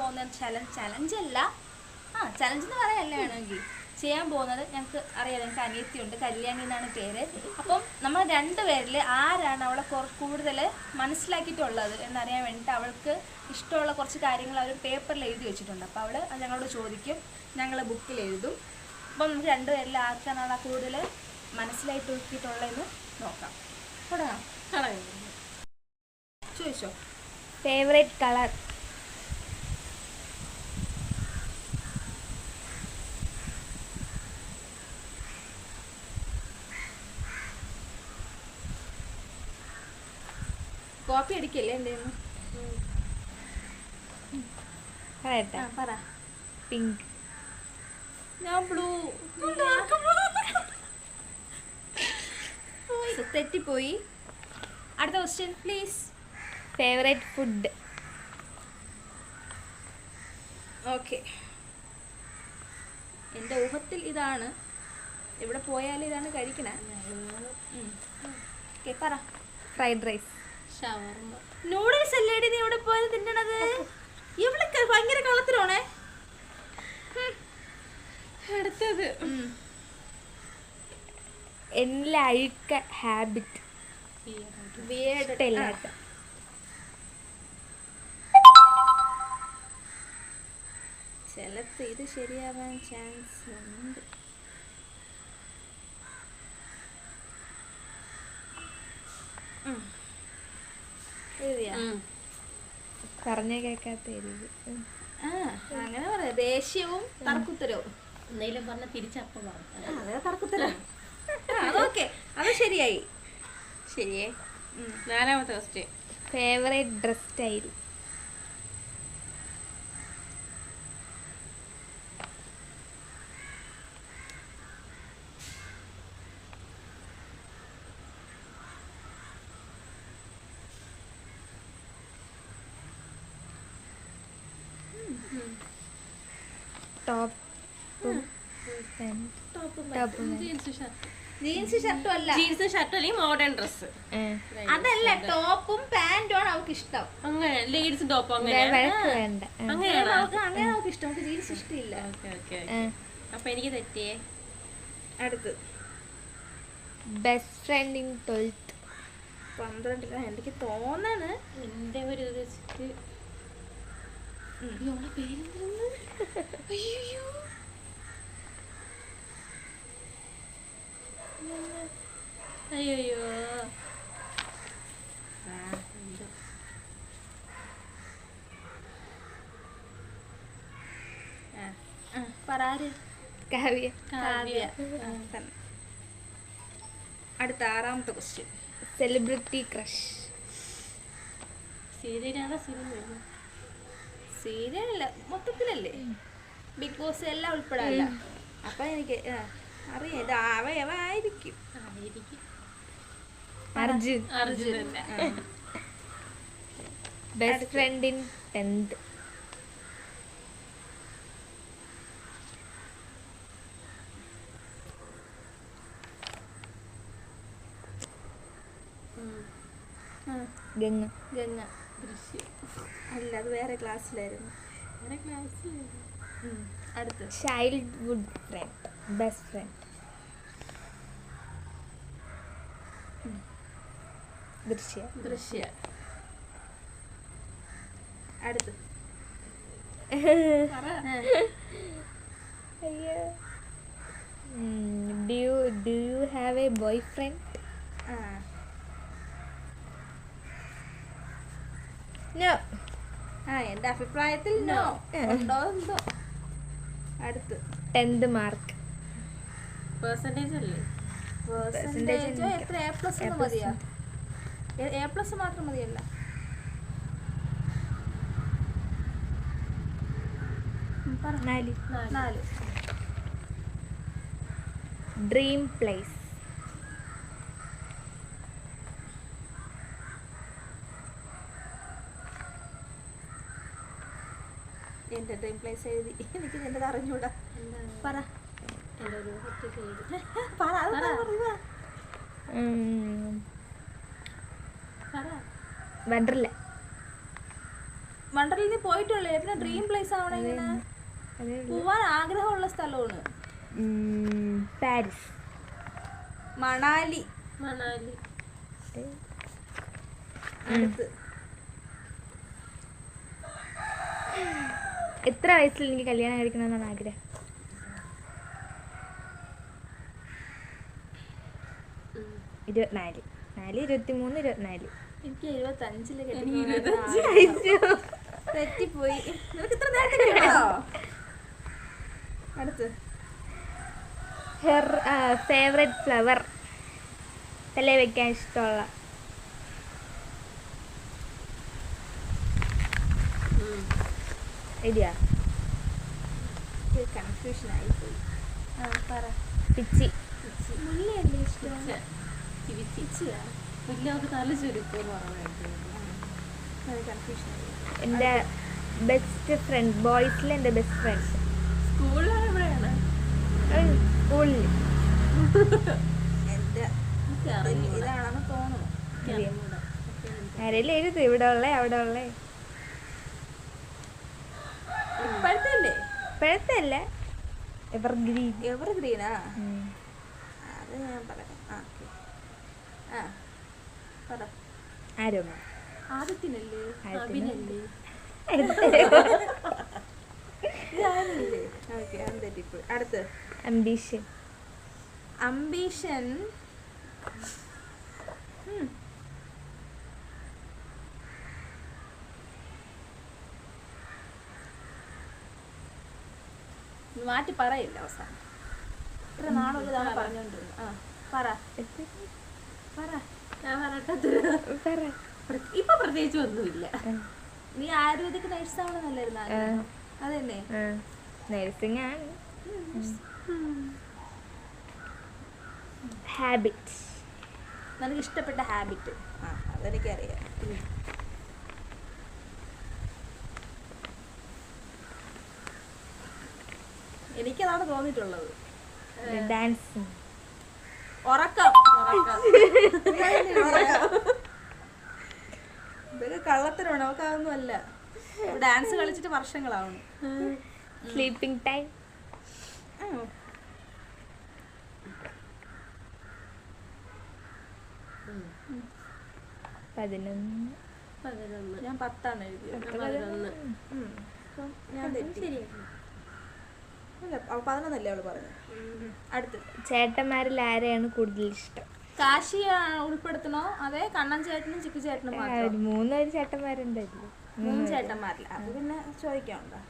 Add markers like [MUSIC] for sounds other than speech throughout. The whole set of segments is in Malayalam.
പോകുന്ന ചലഞ്ച് ചലഞ്ച് അല്ല. ആ ചലഞ്ച് എന്ന് പറയല്ല വേണമെങ്കിൽ. ചെയ്യാൻ പോകുന്നത് ഞങ്ങൾക്ക് അറിയാം ഞങ്ങൾക്ക് അനിയത്തിയുണ്ട് കല്യാണി എന്നാണ് പേര്. അപ്പം നമ്മൾ രണ്ടുപേരിൽ ആരാണ് അവളെ കുറച്ച് കൂടുതൽ മനസ്സിലാക്കിയിട്ടുള്ളത് എന്നറിയാൻ വേണ്ടിയിട്ട് അവൾക്ക് ഇഷ്ടമുള്ള കുറച്ച് കാര്യങ്ങൾ അവർ പേപ്പറിൽ എഴുതി വെച്ചിട്ടുണ്ട്. അപ്പോൾ അവൾ ഞങ്ങളോട് ചോദിക്കും ഞങ്ങൾ ബുക്കിൽ എഴുതും. അപ്പം നമുക്ക് രണ്ടുപേരിൽ ആർക്കാണ് അവളെ കൂടുതൽ മനസ്സിലായിട്ട് നോക്കിയിട്ടുള്ളതെന്ന് നോക്കാം. തുടങ്ങാം. ചോദിച്ചോ? ഫേവറേറ്റ് കളർ കോപ്പി അടിക്കല്ലേ എന്റെ പറയട്ടെ. പറ. പിങ്ക് ഞാൻ ബ്ലൂ തെറ്റിപ്പോയി. അടുത്ത question please favourite food okay എന്റെ ഊഹത്തിൽ ഇതാണ്. എവിടെ പോയാലും ഇതാണ് കഴിക്കണേ. ഓക്കെ പറ. ഫ്രൈഡ് റൈസ് ഷവർമ്മ നൂഡിൽസ് അല്ലേടി നീ ഇവിടെ പോയത് തിന്നണത്? ഇവളൊക്കെ ഭയങ്കര കളത്തിലാണേ അടുത്തത്. എന്നിലെ അഴുക്ക ഹാബിറ്റ് ഇഷ്ടമില്ല കേട്ടോ ചിലത്ത് ഇത് ശരിയാവാൻ ചാൻസ് ഉണ്ട്. പറഞ്ഞ കേക്കാത്ത അങ്ങനെ പറയാം. ദേഷ്യവും തർക്കുത്തരവും. എന്തെങ്കിലും പറഞ്ഞ തിരിച്ചപ്പം പറഞ്ഞു അതെ തർക്കുത്തരം അതൊക്കെ അത് ശരിയായി. ശരിയേ. നാലാമത്തെ question favourite dress style. Top jeans ഷർട്ടും അല്ല. ജീൻസ് ഷർട്ട് അല്ലെങ്കിൽ മോഡേൺ ഡ്രസ്സ് അതല്ല ടോപ്പും പാന്റും ആണ് അവൾക്ക് ഇഷ്ടം അങ്ങനെ ലേഡീസ് ടോപ്പ് അങ്ങനെ. അവൾക്ക് അങ്ങനെ അവൾക്ക് ഇഷ്ടം അവൾക്ക് ജീൻസ് ഇഷ്ടമില്ല ഓക്കെ ഓക്കെ ആ. അപ്പൊ എനിക്ക് തെറ്റിയേ? അടുത്ത്. ബെസ്റ്റ് ഫ്രണ്ട് ഇൻ ട്വൽത്ത് പന്ത്രണ്ടില എനിക്ക് തോന്നാണ്? എന്റെ ഒരു ഇത് വെച്ചിട്ട് ഉം. ഇവളുടെ പേരെന്താ അയ്യോ അയ്യോ. അടുത്ത ആറാമത്തെ ക്വസ്റ്റ്യൻ സെലിബ്രിറ്റി ക്രഷ് സീരിയലാണോ സിനിമ സീരിയലല്ല മൊത്തത്തിലല്ലേ? ബിഗ് ബോസ് എല്ലാം ഉൾപ്പെടാല്ല. അപ്പൊ എനിക്ക് അറിയാം ഇത് അവയവായിരിക്കും. ആയിരിക്കും അർജുൻ. അർജുനന്റെ best friend in tenth Ganga. Ganga. അല്ല അത് വേറെ ക്ലാസ്സിലായിരുന്നു. വേറെ ക്ലാസ്സിലായിരുന്നു. അടുത്ത്. ചൈൽഡ്ഹുഡ് ഫ്രണ്ട് ബെസ്റ്റ് ഫ്രണ്ട് ദൃശ്യ. ദൃശ്യ. അടുത്ത്. [LAUGHS] അയ്യോ. Do you do you have a boy friend no ആ എന്റെ അഭിപ്രായത്തിൽ നോ ഉണ്ടോ എന്തോ? അടുത്ത്. മാർക്ക്. അല്ലേ? എത്ര? എ പ്ലസ് ഒന്നും മതിയാ? എ പ്ലസ് മാത്രം മതിയല്ല. ഡ്രീം പ്ലേസ് എന്റെ ഡ്രീം പ്ലേസ് എഴുതി എനിക്ക് നിന്റെ അറിഞ്ഞൂടാ. പറ. എന്റെ ഒരു ഒറ്റ [LAUGHS] പറ അത് പറ. പറയുക പറ. വണ്ടർല. വണ്ടർലിൽ നീ പോയിട്ടുള്ളേ. പിന്നെ ഡ്രീം പ്ലേസ് ആവണേ ഇങ്ങനെ. അതേ പോവാൻ ആഗ്രഹമുള്ള സ്ഥലമാണ്. പാരീസ്. മണാലി. മണാലി. അടുത്ത്. എത്ര വയസ്സിൽ എനിക്ക് കല്യാണം കഴിക്കണമെന്നാണ് ആഗ്രഹം? ഇരുപത്തിനാല്. നാല് ഇരുപത്തി മൂന്ന് ഇരുപത്തിനാല്. എനിക്ക് എഴുപത്തി അഞ്ചിൽ എനിക്ക് തെറ്റിപ്പോയി. നിനക്ക് ഇത്ര നേരത്തെ കേട്ടോ അടുത്ത്. Her favourite flower. തലേ വെക്കാൻ ഇഷ്ടമുള്ള ഐഡിയ കൺഫ്യൂഷൻ ആയി പോയി ആ പറ പിച്ചി മുല്ലയല്ലേ പറഞ്ഞു കൺഫ്യൂഷൻ ആയി എന്റെ ബെസ്റ്റ് ഫ്രണ്ട് ബോയ്സിലെ എന്റെ ബെസ്റ്റ് ഫ്രണ്ട് സ്കൂളിലാണ് എവിടെയാണ് സ്കൂളിൽ ഇതാണെന്ന് തോന്നുന്നു. ആരെങ്കിലും എഴുതി ഇവിടെ ഉള്ളേ അവിടെ ഉള്ളേ ഇപ്പോഴത്തെ അല്ലേ ഇപ്പോഴത്തെ അല്ലേ എവർഗ്രീൻ എവർ ഗ്രീനാ അത് ഞാൻ പറയാം ആ ഓക്കെ. ആ പറ. ആരോമ ആദ്യത്തിനല്ലേ അഭിനല്ലേ അടുത്ത്. അംബീഷൻ അംബീഷൻ മാറ്റി പറയില്ല അവസാനം? ഇത്ര നാളൊരു തവണ പറഞ്ഞോണ്ടിരുന്നു. ആ പറ. പറ. ഞാൻ പറയട്ടെ പറ. ഇപ്പൊ പ്രത്യേകിച്ച് ഒന്നുമില്ല. നീ ആയുർവേദിക് നഴ്സ് ആവണമെന്നല്ലായിരുന്നു ആഗ്രഹം? അതന്നെ. നഴ്സിംഗ് ആണ്. ഹാബിറ്റ്. നിനക്ക് ഇഷ്ടപ്പെട്ട ഹാബിറ്റ്. ആ അതെനിക്കറിയാം. എനിക്കതാണ് തോന്നിയിട്ടുള്ളത്. ഡാൻസ് ഉറക്കം. ഇതൊക്കെ കള്ളത്തരമാണ് അവൾക്ക് അതൊന്നും അല്ല ഡാൻസ് കളിച്ചിട്ട് വർഷങ്ങളാവണം സ്ലീപ്പിംഗ് ടൈം. പതിനൊന്ന്. പതിനൊന്ന്. ഞാൻ പത്താണ് എഴുതിയത് പതിനൊന്ന്. ഞാൻ തെറ്റി. ശരിയായിരുന്നു. അല്ല അവ പതിനൊന്നല്ലേ അവൾ പറഞ്ഞു? അടുത്ത് ചേട്ടന്മാരിൽ ആരെയാണ് കൂടുതൽ ഇഷ്ടം? കാശി ഉൾപ്പെടുത്തണോ? അതെ കണ്ണൻ ചേട്ടനും ചിക്കു ചേട്ടനും മാത്രം. ഒരു മൂന്ന് പേര് ചേട്ടന്മാരുണ്ടല്ലോ മൂന്ന് ചേട്ടന്മാരില്ല അത് പിന്നെ ചോദിക്കാനുണ്ടോ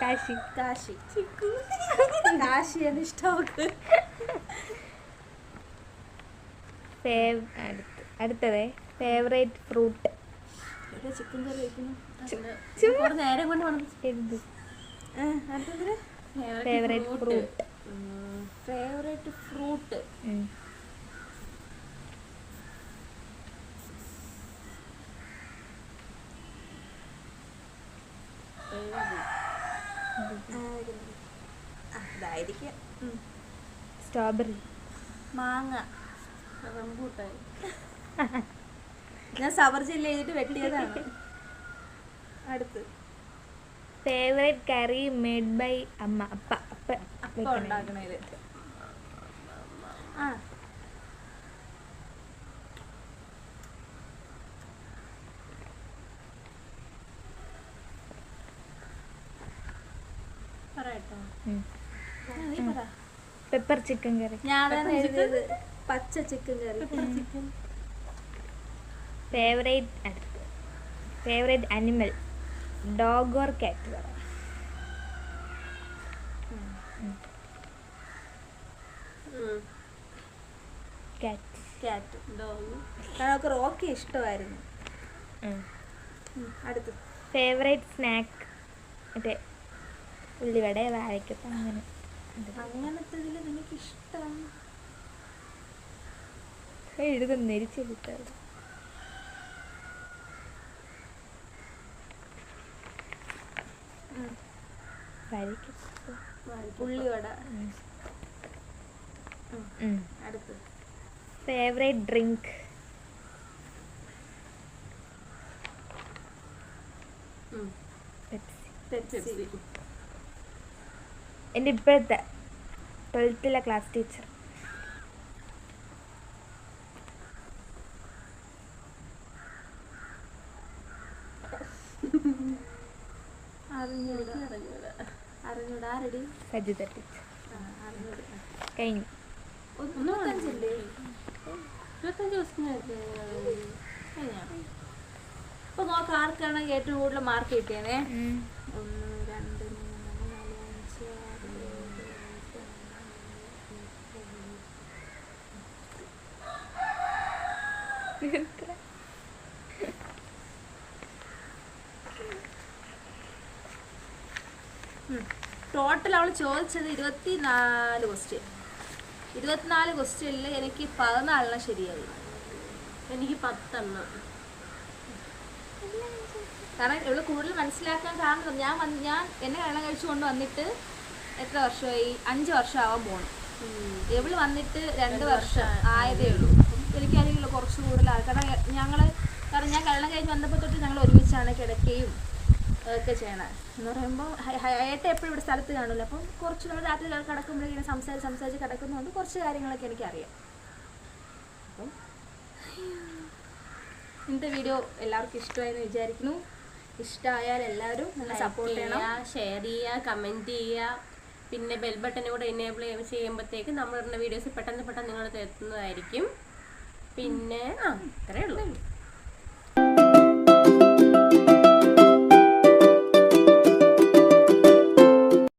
കാശി. കാശി. കാശിയാണ് ഇഷ്ടമൊക്കെ അവൾക്ക്. ഫേവ് അടുത്ത്. അടുത്തതേ. Favourite fruit. ചിക്കൻ കറി വെക്കുന്നു. നേരം കൊണ്ട് വേണം. അടുത്തതിൽ favourite fruit favourite fruit. Strawberry മാങ്ങ. റംബൂട്ടാൻ. [LAUGHS] ഞാൻ സവർ ജില്ല ചെയ്തിട്ട് വെട്ടിയതാണ്. അടുത്ത്. ഫേവറേറ്റ് കറി മേഡ് ബൈ അമ്മ അപ്പ അപ്പ. അപ്പ ഉണ്ടാക്കണേൽ. ആ. പെപ്പർ ചിക്കൻ കറി ഞാൻ പച്ച chicken curry favourite favourite animal dog or cat പറയാം കാറ്റ് ക്യാറ്റ് ഡോഗ് ഞങ്ങൾക്ക് റോക്കി ഇഷ്ടമായിരുന്നു. അടുത്ത് ഫേവറേറ്റ് സ്നാക്ക് മറ്റേ ഉള്ളിവട വാഴക്കപ്പ അങ്ങനെ. അങ്ങനത്തെ നിനക്ക് എരിച്ചെടുത്തത് വാഴക്കപ്പ ഉള്ളിവട. ഫേവറേറ്റ് ഡ്രിങ്ക് എന്റെ ഇപ്പോഴത്തെ ട്വൽത്തിലെ ക്ലാസ് ടീച്ചർ അറിഞ്ഞൂടാ. ആരടി? ആ, അറിഞ്ഞൂടാ. കഴിഞ്ഞു. മുപ്പത്തഞ്ചല്ലേ ഇരുപത്തഞ്ച് ദിവസത്തിനൊക്കെ കഴിഞ്ഞോ? അപ്പൊ നോക്ക് ആർക്കാണ് ഏറ്റവും കൂടുതൽ മാർക്ക് കിട്ടിയതേ ഉം. ഒന്ന് രണ്ട് മൂന്ന് നാല് അഞ്ച് ആറ് ഏഴ് എട്ട് ടോട്ടൽ അവൾ ചോദിച്ചത് ഇരുപത്തി നാല് ക്വസ്റ്റ്യൻ ഇരുപത്തിനാല് ക്വസ്റ്റ്യനിൽ എനിക്ക് പതിനാലെണ്ണം ശരിയായി. എനിക്ക് പത്തെണ്ണം. കാരണം ഇവൾ കൂടുതൽ മനസ്സിലാക്കാൻ കാരണം ഞാൻ വന്ന് ഞാൻ എന്നെ കല്യാണം കഴിച്ചുകൊണ്ട് വന്നിട്ട് എത്ര വർഷമായി? അഞ്ച് വർഷം ആവാൻ പോകണം ഇവൾ വന്നിട്ട് രണ്ട് വർഷം ആയതേ ഉള്ളൂ. എനിക്കറിയില്ല കുറച്ച് കൂടുതൽ കാരണം ഞങ്ങൾ കാരണം ഞാൻ കല്യാണം കഴിഞ്ഞ് വന്നപ്പോൾ തൊട്ട് ഞങ്ങൾ ഒരുമിച്ചാണ് കിടക്കുകയും ഒക്കെ ചെയ്യണം. എന്ന് പറയുമ്പോൾ ഏട്ട എപ്പോഴും ഇവിടെ സ്ഥലത്ത് കാണില്ല അപ്പം കുറച്ച് നമ്മൾ രാത്രി കിടക്കുമ്പോൾ ഇങ്ങനെ സംസാരിച്ച് സംസാരിച്ച് കിടക്കുന്നതുകൊണ്ട് കുറച്ച് കാര്യങ്ങളൊക്കെ എനിക്കറിയാം. അപ്പം ഇന്നത്തെ വീഡിയോ എല്ലാവർക്കും ഇഷ്ടമായെന്ന് വിചാരിക്കുന്നു. ഇഷ്ടമായാൽ എല്ലാവരും നല്ല സപ്പോർട്ട് ചെയ്യണം. ഷെയർ ചെയ്യുക കമന്റ് ചെയ്യുക പിന്നെ ബെൽ ബട്ടനും കൂടെ എനേബിൾ ചെയ്യുമ്പോഴത്തേക്ക് നമ്മളിടുന്ന വീഡിയോസ് പെട്ടെന്ന് പെട്ടെന്ന് നിങ്ങളത് എത്തുന്നതായിരിക്കും. പിന്നെ ആ ഇത്രയേ ഉള്ളൂ.